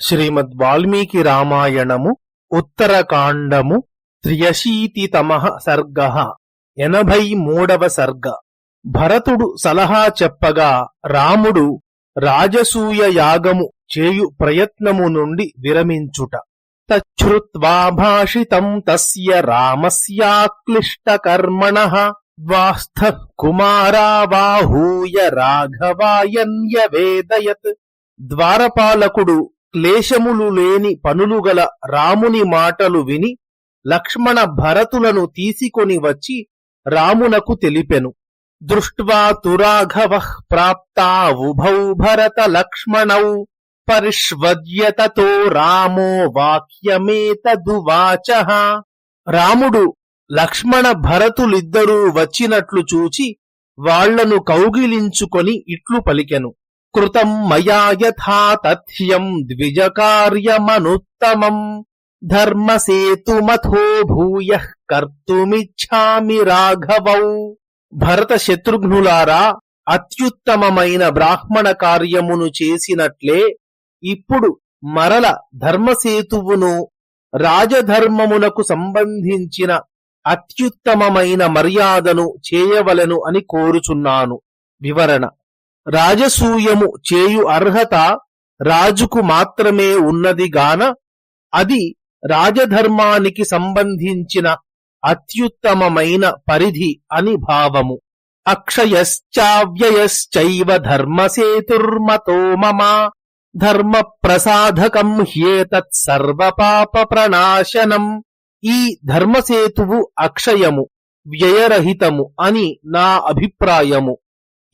శ్రీమద్ వాల్మీకి రామాయణము ఉత్తరకాండము త్రియశీతితమ సర్గ. ఎనభై మూడవ సర్గ. భరతుడు సలహా చెప్పగా రాముడు రాజసూయ యాగము చేయు ప్రయత్నము నుండి విరమించుట. తచ్చుత్వా భాషితం తస్య రామస్యాక్లిష్టకర్మణ. ద్వాస్థ కుమారావాహూయ రాఘవాయన్య వేదయత్ ద్వారపాలకుడు క్లేశములు లేని పనులు గల రాముని మాటలు విని లక్ష్మణ భరతులను తీసుకొని వచ్చి రామునకు తెలిపెను. దృష్ట్వా తురాఘవ ఉభౌ భరత లక్ష్మణౌ పరిష్వద్యతతో రామో వాక్యమేతదువాచ రాముడు లక్ష్మణ భరతులిద్దరూ వచ్చినట్లు చూచి వాళ్ళను కౌగిలించుకొని ఇట్లు పలికెను. కృతం మయా యథా తథ్యం ద్విజకార్యమనుత్తమం ధర్మసేతుమథో భూయ కర్తుమిచ్ఛామి రాఘవౌ భరత శత్రుఘ్నులారా అత్యుత్తమమైన బ్రాహ్మణ కార్యమును చేసినట్లే ఇప్పుడు మరల ధర్మసేతువును రాజధర్మమునకు సంబంధించిన అత్యుత్తమమైన మర్యాదను చేయవలెను అని కోరుచున్నాను. వివరణ రాజసూయము చేయు అర్హత రాజుకు మాత్రమే ఉన్నది గాన అది రాజధర్మానికి సంబంధించిన అత్యుత్తమమైన పరిధి అని భావము. అక్షయశ్చావ్యయశ్చైవ ధర్మసేతుర్మతో మమ. ధర్మ ప్రసాధకం హ్యేతత్ సర్వపాప ప్రణాశనం ఈ ధర్మసేతువు అక్షయము వ్యయరహితము అని నా అభిప్రాయము.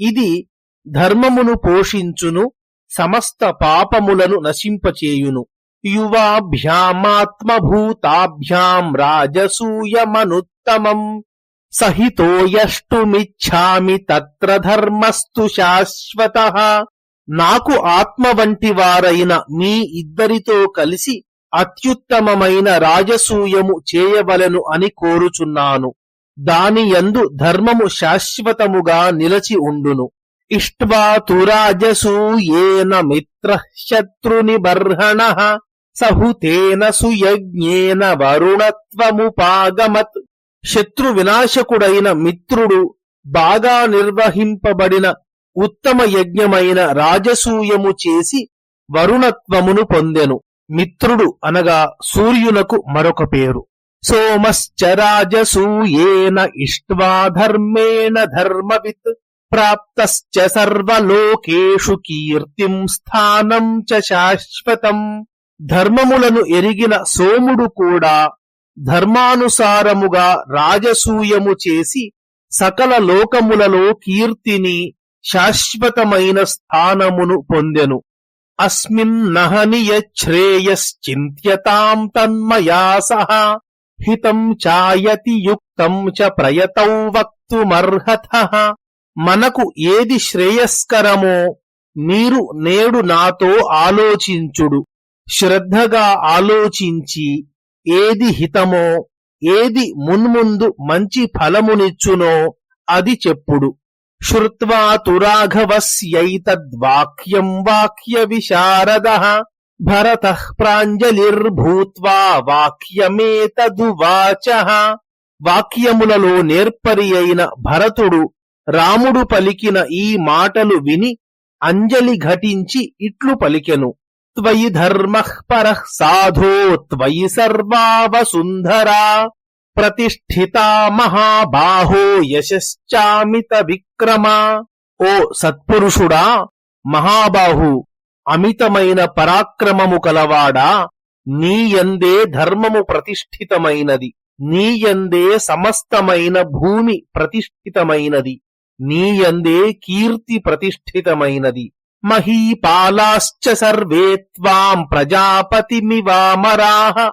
ఇది ధర్మమును పోషించును సమస్త పాపములను నశింపచేయును. యువాభ్యామాత్మభూతాభ్యాం రాజసూయమనుత్తమం. సహితోయష్టుమిచ్ఛామి తత్ర ధర్మస్తు శాశ్వత. నాకు ఆత్మ వంటి వారైన మీ ఇద్దరితో కలిసి అత్యుత్తమమైన రాజసూయము చేయవలెను అని కోరుచున్నాను. దాని యందు ధర్మము శాశ్వతముగా నిలచి ఉండును. ఇష్ట్వా మిత్ర శత్రునిబర్హణ సహుతేన సుయజ్ఞేన వరుణత్వముపాగమత్. శత్రు వినాశకుడైన మిత్రుడు బాగా నిర్వహింపబడిన ఉత్తమ యజ్ఞమైన రాజసూయము చేసి వరుణత్వమును పొందెను. మిత్రుడు అనగా సూర్యునకు మరొక పేరు. సోమశ్చ రాజసూయేన ఇష్ట్వా ధర్మేణ ధర్మవిత్. ప్రాప్తశ్చ సర్వలోకేషు కీర్తిం స్థానం చ శాశ్వతం. ధర్మములను ఎరిగిన సోముడు కూడా ధర్మానుసారముగా రాజసూయము చేసి సకల లోకములలో కీర్తిని శాశ్వతమైన స్థానమును పొందెను. అస్మిన్నహనియశ్రేయశ్చింత్యతాం తన్మయా సహ. హితం చాయతి యుక్తం చ ప్రయతౌ వక్తుమర్హత. మనకు ఏది శ్రేయస్కరమో మీరు నేడు నాతో ఆలోచించుడు. శ్రద్ధగా ఆలోచించి ఏది హితమో ఏది మున్ముందు మంచి ఫలమునిచ్చునో అది చెప్పుడు. శ్రువాతురాఘవస్యైతద్వాక్యం వాక్య విశారద భరత ప్రాంజలిర్భూత్వా వాక్యమేతదువాచ వాక్యములలో నేర్పరి అయిన భరతుడు రాముడు పలికిన ఈ మాటలు విని అంజలి ఘటించి ఇట్లు పలికెను. త్వయి ధర్మ పర సాధో త్వయి సర్వావసుంధరా ప్రతిష్ఠితా మహాబాహో యశశ్చామిత విక్రమ. ఓ సత్పురుషుడా మహాబాహు అమితమైన పరాక్రమము కలవాడా? నీయందే ధర్మము ప్రతిష్ఠితమైనది నీయందే సమస్తమైన భూమి ప్రతిష్ఠితమైనది. నీయందే కీర్తి ప్రతిష్ఠితమైనది. మహీపాలాశ్చ సర్వే త్వాం ప్రజాపతిమివామరాహ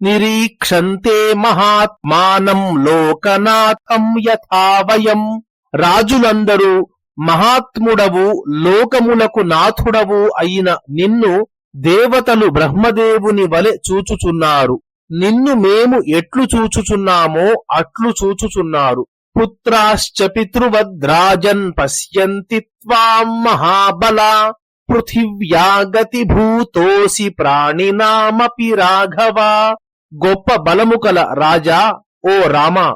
నిరీక్షంతే మహాత్మానం లోకనాథం యథావయం రాజులందరూ మహాత్ముడవు లోకములకు నాథుడవు అయిన నిన్ను దేవతలు బ్రహ్మదేవుని వలె చూచుచున్నారు. నిన్ను మేము ఎట్లు చూచుచున్నామో అట్లు చూచుచున్నారు. పుత్రాశ్చ పితృవద్రాజన్ పశ్యంతి త్వాం మహాబలా. పృథివ్యా గతిభూతోసి ప్రాణినామపి రాఘవ. గొప్ప బలము కల రాజా ఓ రామ.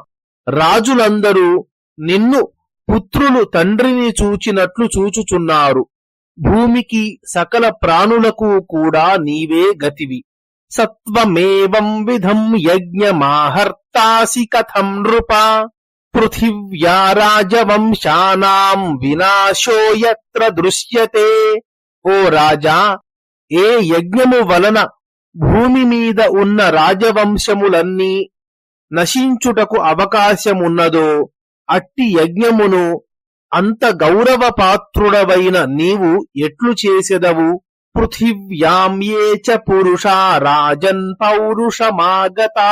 రాజులందరూ నిన్ను పుత్రులు తండ్రిని చూచినట్లు చూచుచున్నారు. భూమికి సకల ప్రాణులకు కూడా నీవే గతివి. సత్వమేవం విధం యజ్ఞమాహర్తాసి కథం నృప. పృథివ్యా రాజవంశానాం వినాశో యత్ర దృశ్యతే. ఓ రాజా ఏ యజ్ఞము వలన భూమి మీద ఉన్న రాజవంశములన్నీ నశించుటకు అవకాశమున్నదో అట్టి యజ్ఞమును అంత గౌరవపాత్రుడవైన నీవు ఎట్లు చేసెదవు? పృథివ్యాం ఏ చ పురుషా రాజన్ పౌరుషమాగతా.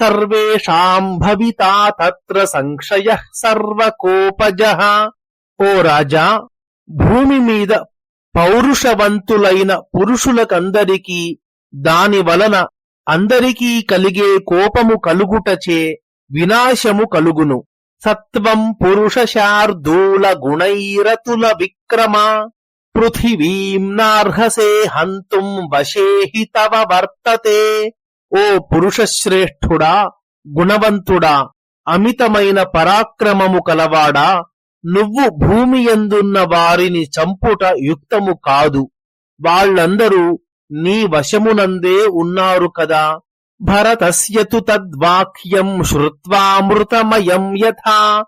సర్వేషాం భవితా తత్ర సంక్షయ సర్వకోపజ ఓ రాజా భూమి మీద పౌరుషవంతులైన పురుషులకందరికీ దాని వలన అందరికీ కలిగే కోపము కలుగుటచే వినాశము కలుగును. సత్వం పురుష శార్దూల గుణైరతుల విక్రమ పృథివీం నార్హసే హంతుం వశేహి తవ వర్తతే. ఓ పురుషశ్రేష్ఠుడా గుణవంతుడా అమితమైన పరాక్రమము కలవాడా నువ్వు భూమి ఎందున్న వారిని చంపుట యుక్తము కాదు. వాళ్ళందరూ నీ వశమునందే ఉన్నారు కదా. భరతస్యతు తద్వాక్యం శ్రుత్వామృతమయం యథా.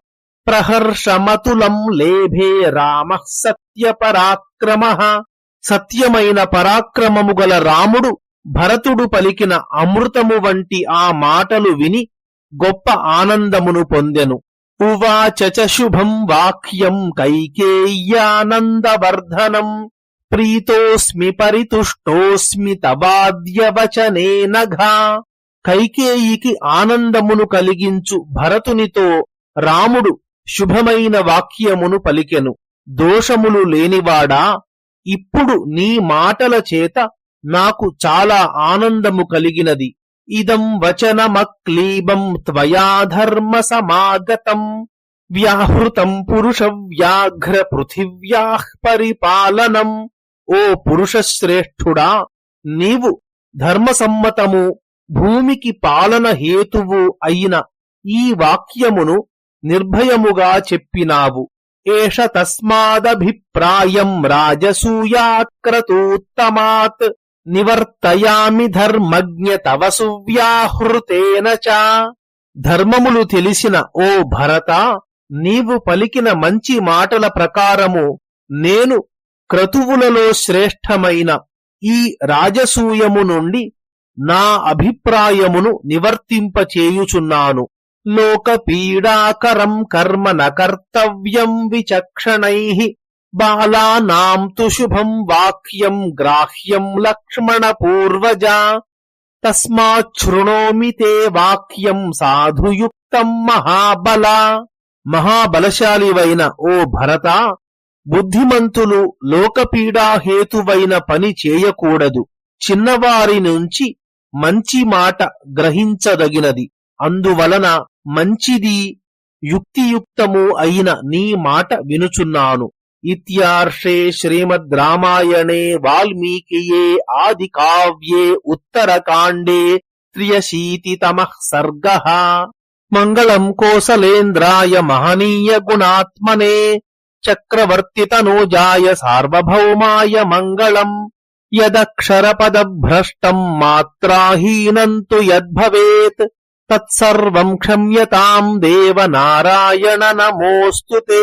ప్రహర్షమతులం లేభే రామ సత్యపరాక్రమ. సత్యమైన పరాక్రమము గల రాముడు భరతుడు పలికిన అమృతము వంటి ఆ మాటలు విని గొప్ప ఆనందమును పొందెను. ఉవాచచ శుభం వాక్యం కైకేయ్యానందవర్ధనం ప్రీతోస్మి పరితుష్టోస్మి తవాద్యవచనేన నఘా కైకేయికి ఆనందమును కలిగించు భరతునితో రాముడు శుభమైన వాక్యమును పలికెను. దోషములు లేనివాడా? ఇప్పుడు నీ మాటల చేత నాకు చాలా ఆనందము కలిగినది. ఇదం వచనమక్లీబం త్వయా ధర్మ సమాగతం వ్యాహృతం పురుష వ్యాఘ్ర పృథివ్యా పరిపాలనం. ఓ పురుషశ్రేష్ఠుడా నీవు ధర్మసమ్మతము భూమికి పాలన హేతువు అయిన ఈ వాక్యమును నిర్భయముగా చెప్పినావు. ఏష తస్మాదభిప్రాయం రాజసూయాత్క్రతూత్తమాత్ నివర్తయామి ధర్మజ్ఞ తవ సువ్యాహృతేన చ. ధర్మములు తెలిసిన ఓ భరత నీవు పలికిన మంచి మాటల ప్రకారము నేను క్రతువులలో శ్రేష్టమైన ఈ రాజసూయము నుండి నా అభిప్రాయమును నివర్తింపచేయుచున్నాను. లోక పీడాకరం కర్మ నకర్తవ్యం విచక్షణై. బాలానాం తు శుభం వాక్యం గ్రాహ్యం లక్ష్మణ పూర్వజ. తస్మాచ్ఛృణోమి తే వాక్యం సాధుయుక్తం మహాబల. మహాబలశాలివైన ఓ భరత బుద్ధిమంతులు లోకపీడాహేతువైన పని చేయకూడదు. చిన్నవారి నుంచి మంచి మాట గ్రహించదగినది. అందువలన మంచిది యుక్తియుక్తము అయిన నీ మాట వినుచున్నాను. ఇర్షే శ్రీమద్ రామాయణే వాల్మీకియే ఆది కావ్యే ఉత్తరకాండే త్రియశీతితమ సర్గ మంగళం కోసలేంద్రాయ మహనీయ గుణాత్మనే చక్రవర్తి తనూజాయ సార్వభౌమాయ మంగళం యదక్షరపదభ్రష్టం మాత్రాహీనం తు యద్భవేత్ తత్సర్వం క్షమ్యతాం దేవ నారాయణ నమోస్తుతే